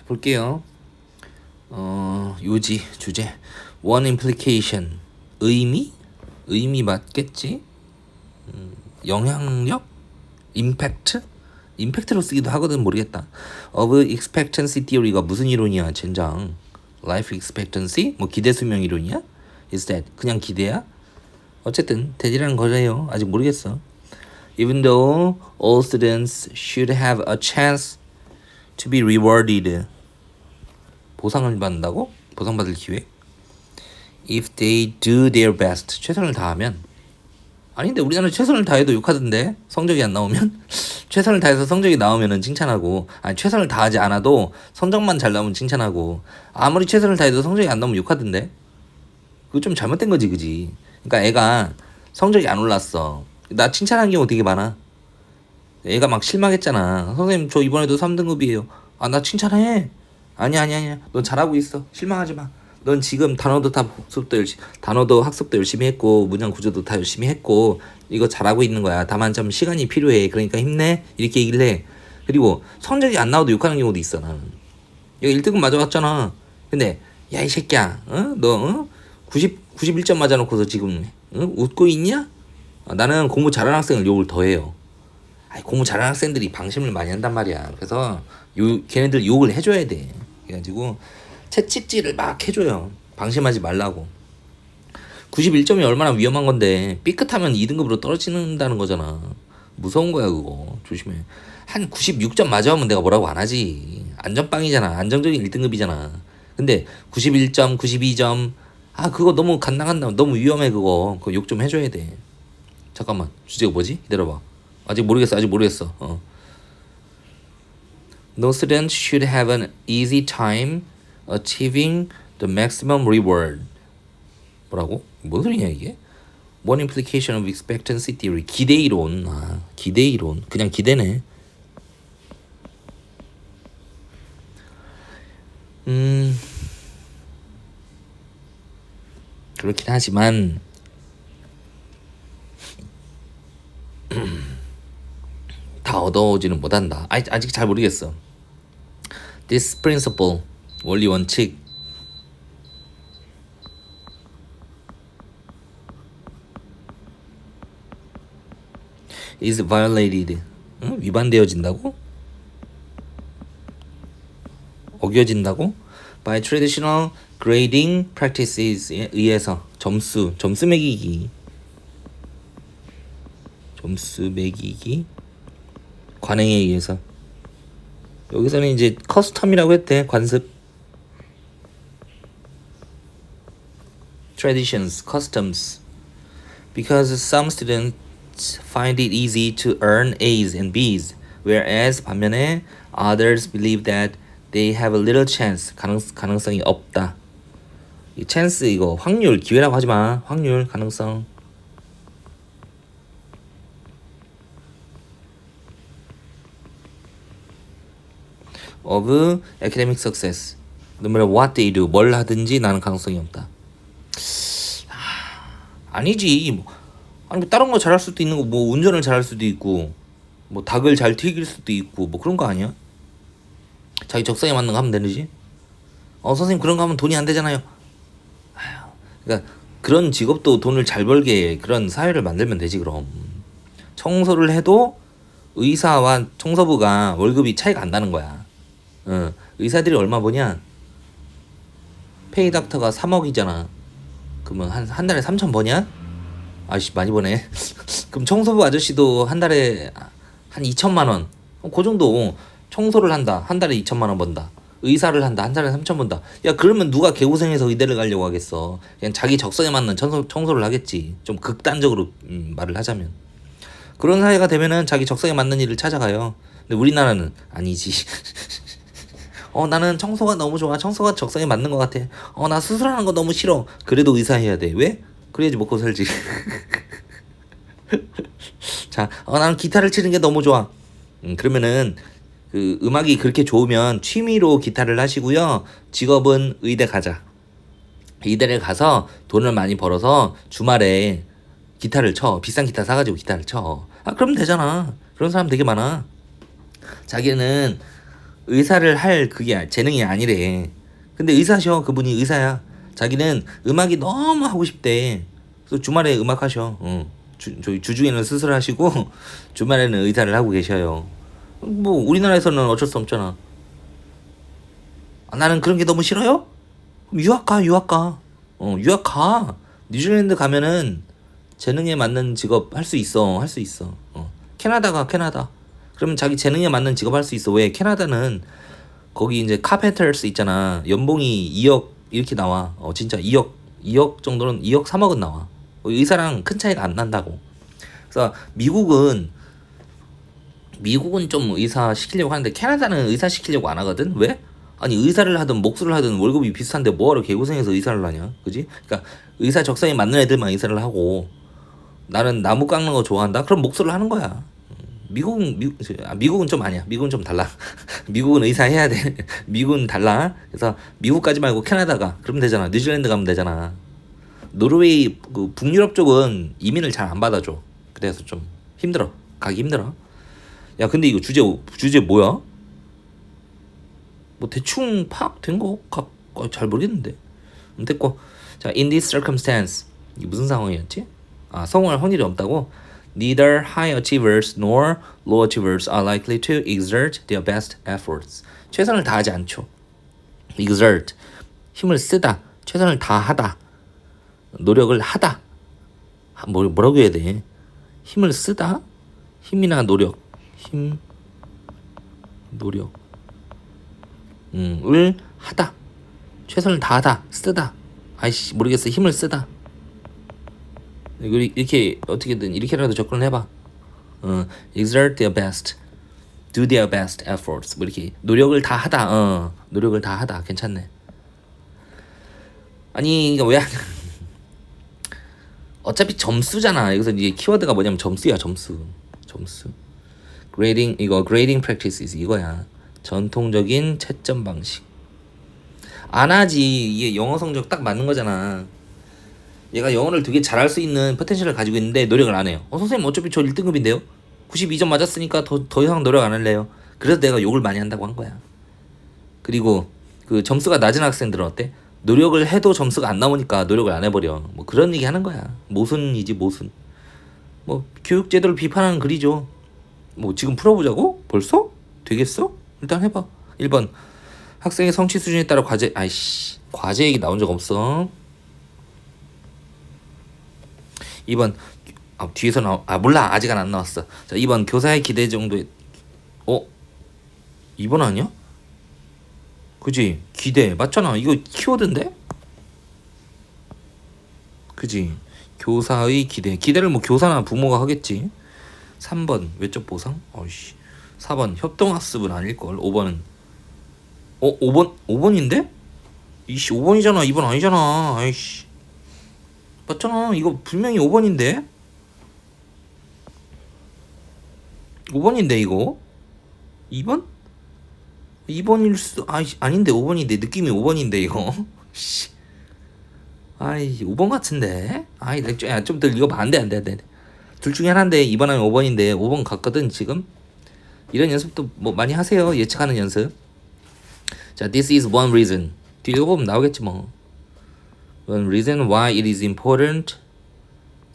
자, 볼게요. 어, 요지 주제 one implication 의미 의미 맞겠지? 음, 영향력 임팩트 임팩트로 쓰기도 하거든 모르겠다. of expectancy theory가 무슨 이론이야 젠장 life expectancy 뭐 기대 수명 이론이야? is that 그냥 기대야? 어쨌든 대지라는 거래요. 아직 모르겠어. Even though all students should have a chance to be rewarded. 보상을 받는다고? 보상받을 기회? If they do their best. 최선을 다하면. 아닌데 우리나라 최선을 다해도 욕하던데 성적이 안 나오면 최선을 다해서 성적이 나오면은 칭찬하고 아니 최선을 다하지 않아도 성적만 잘 나오면 칭찬하고 아무리 최선을 다해도 성적이 안 나오면 욕하던데 그거 좀 잘못된 거지 그지 그러니까 애가 성적이 안 올랐어 나 칭찬한 경우 되게 많아 애가 막 실망했잖아 선생님 저 이번에도 3등급이에요 아 나 칭찬해 아니야 아니야 아니야 넌 잘하고 있어 실망하지 마 넌 지금 단어도 다 복습도 열심히 단어도 학습도 열심히 했고 문장 구조도 다 열심히 했고 이거 잘하고 있는 거야 다만 좀 시간이 필요해 그러니까 힘내 이렇게 얘기를 해 그리고 성적이 안 나와도 욕하는 경우도 있어 나는 이거 1등급 맞아왔잖아. 근데 야 이 새끼야, 어? 너 어? 90 91점 맞아놓고서 지금 어? 웃고 있냐? 아, 나는 공부 잘하는 학생을 욕을 더 해요. 아니, 공부 잘하는 학생들이 방심을 많이 한단 말이야. 그래서 요 걔네들 욕을 해줘야 돼. 그래가지고 채찍질을 막 해줘요. 방심하지 말라고. 91점이 얼마나 위험한 건데 삐끗하면 2등급으로 떨어지는다는 거잖아. 무서운 거야 그거. 조심해. 한 96점 맞아오면 내가 뭐라고 안 하지. 안전빵이잖아. 안정적인 1등급이잖아. 근데 91점, 92점 아 그거 너무 간당간당 너무 위험해 그거. 그거 욕 좀 해줘야 돼. 잠깐만 주제가 뭐지? 기다려봐. 아직 모르겠어. 아직 모르겠어. 어. No student should have an easy time achieving the maximum reward. 뭐라고? 뭔 소리냐 이게? One implication of expectancy theory. 기대 이론. 아, 기대 이론. 그냥 기대네. 음. 그렇긴 하지만 다 얻어오지는 못한다. 아직, 아직 잘 모르겠어. This principle 원리 원칙 is violated. 응? 위반되어진다고? 어겨진다고? by traditional grading practices에 의해서 점수, 점수 매기기. 점수 매기기 관행에 의해서 여기서는 이제 커스텀이라고 했대 관습 traditions customs because some students find it easy to earn A's and B's whereas 반면에 others believe that they have a little chance 가능 가능성이 없다 이 chance 이거 확률 기회라고 하지 마 확률 가능성 of academic success. Matter what they do, 뭘 하든지 나는 가능성이 없다. 아, 아니지. 뭐, 아니 뭐 다른 거 잘할 수도 있는 거, 뭐 운전을 잘할 수도 있고, 뭐 닭을 잘 튀길 수도 있고, 뭐 그런 거 아니야? 자기 적성에 맞는 거 하면 되지. 어 선생님 그런 거 하면 돈이 안 되잖아요. 그러니까 그런 직업도 돈을 잘 벌게 그런 사회를 만들면 되지 그럼. 청소를 해도 의사와 청소부가 월급이 차이가 안 나는 거야. 어, 의사들이 얼마 버냐? 페이 닥터가 3억이잖아. 그러면 한, 한 달에 3천 버냐? 아씨 많이 버네. 그럼 청소부 아저씨도 한 달에 한 2천만 원. 어, 그 정도 청소를 한다. 한 달에 2천만 원 번다. 의사를 한다. 한 달에 3천 번다. 야 그러면 누가 개고생해서 의대를 가려고 하겠어. 그냥 자기 적성에 맞는 청소, 청소를 하겠지. 좀 극단적으로 음, 말을 하자면. 그런 사회가 되면은 자기 적성에 맞는 일을 찾아가요. 근데 우리나라는 아니지. 어 나는 청소가 너무 좋아. 청소가 적성에 맞는 것 같아. 어 나 수술하는 거 너무 싫어. 그래도 의사 해야 돼. 왜? 그래야지 먹고 살지. 자 어, 나는 기타를 치는 게 너무 좋아. 음, 그러면은 그 음악이 그렇게 좋으면 취미로 기타를 하시고요. 직업은 의대 가자. 의대를 가서 돈을 많이 벌어서 주말에 기타를 쳐. 비싼 기타 사가지고 기타를 쳐 아 그럼 되잖아. 그런 사람 되게 많아. 자기는 의사를 할 그게 아- 재능이 아니래. 근데 의사셔 그분이 의사야. 자기는 음악이 너무 하고 싶대. 그래서 주말에 음악 하셔. 어. 주중에는 수술하시고 주말에는 의사를 하고 계셔요. 뭐 우리나라에서는 어쩔 수 없잖아. 아, 나는 그런 게 너무 싫어요? 유학 가, 유학 가. 어, 유학 가. 뉴질랜드 가면은 재능에 맞는 직업 할 수 있어, 할 수 있어. 어. 캐나다 가, 캐나다. 그러면 자기 재능에 맞는 직업 할 수 있어. 왜? 캐나다는 거기 이제 카펜터스 있잖아. 연봉이 2억 이렇게 나와. 어, 진짜 2억, 2억 정도는 2억 3억은 나와. 어, 의사랑 큰 차이가 안 난다고. 그래서 미국은 미국은 좀 의사 시키려고 하는데 캐나다는 의사 시키려고 안 하거든. 왜? 아니 의사를 하든 목수를 하든 월급이 비슷한데 뭐하러 개고생해서 의사를 하냐, 그지? 그러니까 의사 적성에 맞는 애들만 의사를 하고 나는 나무 깎는 거 좋아한다. 그럼 목수를 하는 거야. 미국은 미, 아, 미국은 좀 아니야. 미국은 좀 달라. 미국은 의사 해야 돼. 미국은 달라. 그래서 미국까지 말고 캐나다가 그러면 되잖아. 뉴질랜드 가면 되잖아. 노르웨이 그 북유럽 쪽은 이민을 잘 안 받아줘. 그래서 좀 힘들어. 가기 힘들어. 야 근데 이거 주제 주제 뭐야? 뭐 대충 파악된 거잘 모르겠는데. 음, 됐고 자 in this circumstance 이 무슨 상황이었지? 아 성공할 확률이 없다고. Neither high achievers nor low achievers are likely to exert their best efforts. 최선을 다하지 않죠. exert 힘을 쓰다, 최선을 다하다, 노력을 하다. 아, 뭐 뭐라고 해야 돼? 힘을 쓰다, 힘이나 노력, 힘, 노력. 음, 을 하다. 최선을 다하다. 쓰다. 아이씨, 모르겠어. 힘을 쓰다. 이렇게 어떻게든 이렇게라도 접근을 해봐. 어, exert their best. do their best efforts. 뭐 이렇게 노력을 다 하다. 어, 노력을 다 하다. 괜찮네. 아니, 이거 왜 안- 어차피 점수잖아. 여기서 이제 키워드가 뭐냐면 점수야, 점수. 점수. grading 이거 grading practices 이거야. 전통적인 채점 방식. 안 하지. 이게 영어 성적 딱 맞는 거잖아. 얘가 영어를 되게 잘할 수 있는 포텐셜을 가지고 있는데 노력을 안 해요. 어 선생님 어차피 저 1등급인데요. 92점 맞았으니까 더, 더 이상 노력 안 할래요. 그래서 내가 욕을 많이 한다고 한 거야. 그리고 그 점수가 낮은 학생들은 어때? 노력을 해도 점수가 안 나오니까 노력을 안 해버려. 뭐 그런 얘기 하는 거야. 모순이지 모순. 뭐 교육 제도를 비판하는 글이죠. 뭐 지금 풀어보자고? 벌써? 되겠어? 일단 해봐. 1번 학생의 성취 수준에 따라 과제 아이씨 과제 얘기 나온 적 없어. 2번 아, 뒤에서 나아 몰라. 아직 안 나왔어. 자 2번 교사의 기대 정도의 어? 2번 아니야? 그지? 기대. 맞잖아. 이거 키워드인데? 그지? 교사의 기대. 기대를 뭐 교사나 부모가 하겠지. 3번 외적 보상? 어이씨. 4번 협동학습은 아닐걸. 5번은. 어 5번 5번인데? 이씨 5번이잖아. 2번 아니잖아. 아이씨 맞잖아. 이거 분명히 5번인데? 5번인데 이거? 2번? 2번일 수 아이 아닌데 5번인데. 느낌이 5번인데 이거. 씨. 아이 5번 같은데? 아이 좀더 읽어봐. 안돼 안돼 안돼. 둘 중에 하나인데 2번 아니면 5번인데. 5번 같거든 지금. 이런 연습도 뭐 많이 하세요. 예측하는 연습. 자 this is one reason. 뒤에 읽어보면 나오겠지 뭐 reason why it is important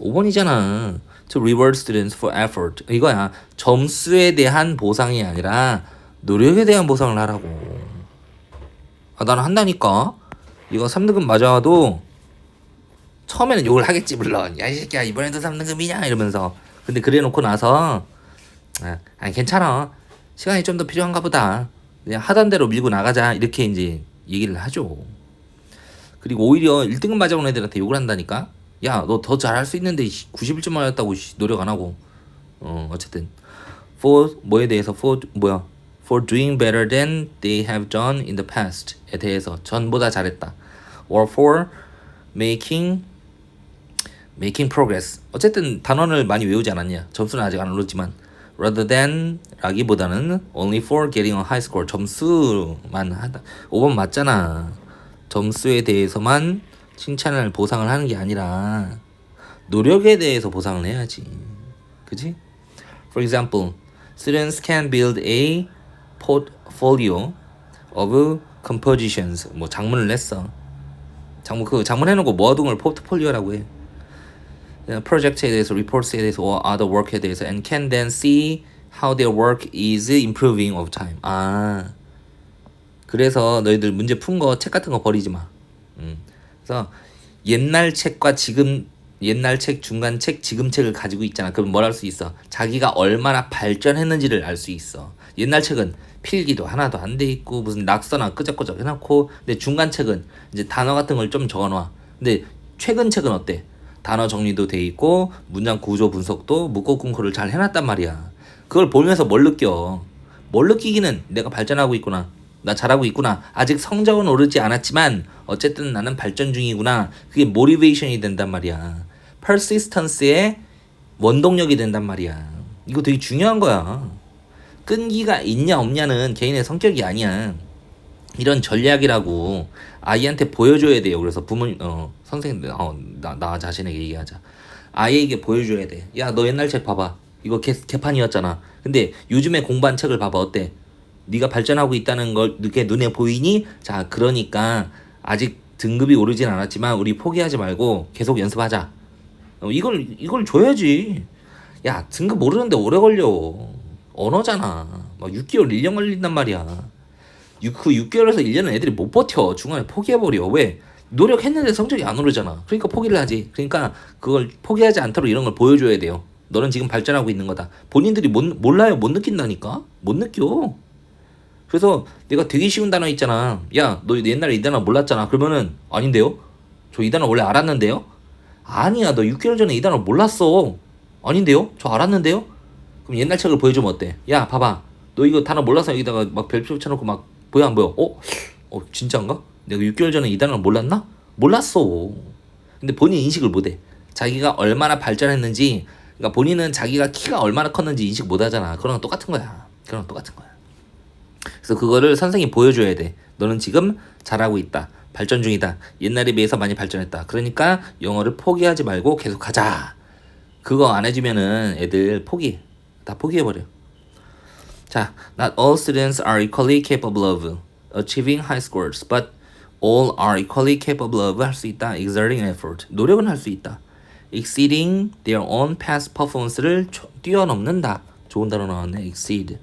5번이잖아. To reward students for effort. 이거야. 점수에 대한 보상이 아니라 노력에 대한 보상을 하라고. 아 나는 한다니까. 이거 3등급 맞아도 처음에는 욕을 하겠지 물론. 야 이 새끼야 이번에도 3등급이냐? 이러면서. 근데 그래 놓고 나서 아, 아니 괜찮아. 시간이 좀 더 필요한가 보다. 그냥 하던 대로 밀고 나가자. 이렇게 이제 얘기를 하죠 그리고 오히려 1등급 맞아온 애들한테 욕을 한다니까 야 너 더 잘할 수 있는데 91점 맞았다고 씨, 노력 안 하고 어 어쨌든 for 뭐에 대해서 for 뭐야 for doing better than they have done in the past에 대해서 전보다 잘했다 or for making making progress 어쨌든 단원을 많이 외우지 않았냐 점수는 아직 안 오르지만 rather than 라기보다는 only for getting a high score 점수만 하다 5번 맞잖아 점수에 대해서만 칭찬을 보상을 하는 게 아니라 노력에 대해서 보상을 해야지 그지? For example, students can build a portfolio of compositions 뭐 장문을 냈어. 장문 그 장문 해놓고 모아둔 걸 포트폴리오라고 해. 프로젝트에 대해서, 리포트에 대해서, or other work에 대해서, and can then see how their work is improving over time. 아, 그래서 너희들 문제 푼 거 책 같은 거 버리지 마. 음. 그래서 옛날 책과 지금 옛날 책, 중간 책, 지금 책을 가지고 있잖아. 그럼 뭘할수 있어? 자기가 얼마나 발전했는지를 알 수 있어. 옛날 책은 필기도 하나도 안 돼 있고 무슨 낙서나 끄적끄적 해놓고 근데 중간 책은 이제 단어 같은 걸 좀 적어놔. 근데 최근 책은 어때? 단어 정리도 돼 있고 문장 구조 분석도 묻고 끊고를 잘 해놨단 말이야. 그걸 보면서 뭘 느껴? 뭘 느끼기는 내가 발전하고 있구나. 나 잘하고 있구나. 아직 성적은 오르지 않았지만 어쨌든 나는 발전 중이구나. 그게 모티베이션이 된단 말이야. persistance의 원동력이 된단 말이야. 이거 되게 중요한 거야. 끈기가 있냐 없냐는 개인의 성격이 아니야. 이런 전략이라고 아이한테 보여줘야 돼요. 그래서 부모님, 어, 선생님들, 어, 나, 나 자신에게 얘기하자. 아이에게 보여줘야 돼. 야, 너 옛날 책 봐봐. 이거 개, 개판이었잖아. 근데 요즘에 공부한 책을 봐봐. 어때? 네가 발전하고 있다는 걸 이렇게 눈에 보이니? 자, 그러니까 아직 등급이 오르진 않았지만 우리 포기하지 말고 계속 연습하자. 어, 이걸 이걸 줘야지. 야, 등급 오르는데 오래 걸려. 언어잖아. 막 6개월, 1년 걸린단 말이야. 육- 그 6개월에서 1년은 애들이 못 버텨. 중간에 포기해버려. 왜? 노력했는데 성적이 안 오르잖아. 그러니까 포기를 하지. 그러니까 그걸 포기하지 않도록 이런 걸 보여줘야 돼요. 너는 지금 발전하고 있는 거다. 본인들이 못, 몰라요. 못 느낀다니까? 못 느껴. 그래서 내가 되게 쉬운 단어 있잖아. 야, 너 옛날에 이 단어 몰랐잖아. 그러면은 아닌데요? 저 이 단어 원래 알았는데요? 아니야, 너 6개월 전에 이 단어 몰랐어. 아닌데요? 저 알았는데요? 그럼 옛날 책을 보여주면 어때? 야, 봐봐. 너 이거 단어 몰라서 여기다가 막 별표 쳐놓고 막 보여 안 보여? 어? 어, 진짜인가? 내가 6개월 전에 이 단어를 몰랐나? 몰랐어. 근데 본인 인식을 못해. 자기가 얼마나 발전했는지, 그러니까 본인은 자기가 키가 얼마나 컸는지 인식 못 하잖아. 그런 건 똑같은 거야. 그런 건 똑같은 거야. 그래서 그거를 선생님이 보여줘야 돼. 너는 지금 잘하고 있다. 발전 중이다. 옛날에 비해서 많이 발전했다. 그러니까 영어를 포기하지 말고 계속 가자. 그거 안 해주면은 애들 포기. 다 포기해버려. 자, not all students are equally capable of achieving high scores, but all are equally capable of 할 수 있다. exerting effort. 노력은 할 수 있다. exceeding their own past performance를 초- 뛰어넘는다. 좋은 단어 나왔네. exceed.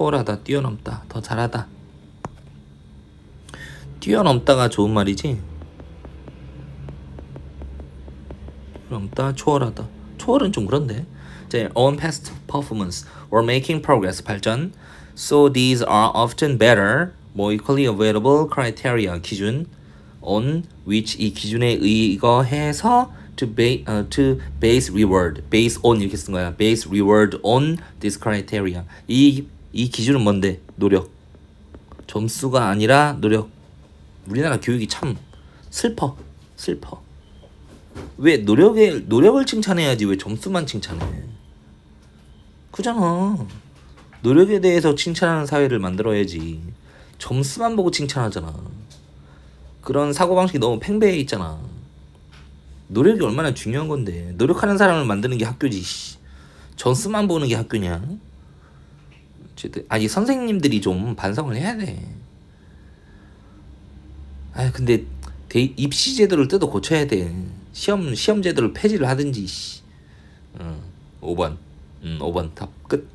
초월하다, 뛰어넘다, 더 잘하다. 뛰어넘다가 좋은 말이지. 뛰어넘다, 초월하다. 초월은 좀 그런데. 자, on past performance or making progress 발전. So these are often better, more equally available criteria 기준 on which 이 기준에 의거해서 to base uh, to base reward, base on 이렇게 쓴 거야. base reward on this criteria. 이 이 기준은 뭔데? 노력. 점수가 아니라 노력. 우리나라 교육이 참 슬퍼. 슬퍼. 왜 노력에 노력을 칭찬해야지 왜 점수만 칭찬해? 그잖아. 노력에 대해서 칭찬하는 사회를 만들어야지. 점수만 보고 칭찬하잖아. 그런 사고 방식이 너무 팽배해 있잖아. 노력이 얼마나 중요한 건데 노력하는 사람을 만드는 게 학교지. 씨. 점수만 보는 게 학교냐? 어쨌든 아니 선생님들이 좀 반성을 해야 돼. 아 근데 대, 입시 제도를 뜯어 고쳐야 돼. 시험 시험 제도를 폐지를 하든지. 씨. 응, 5번. 음, 5번 답 끝.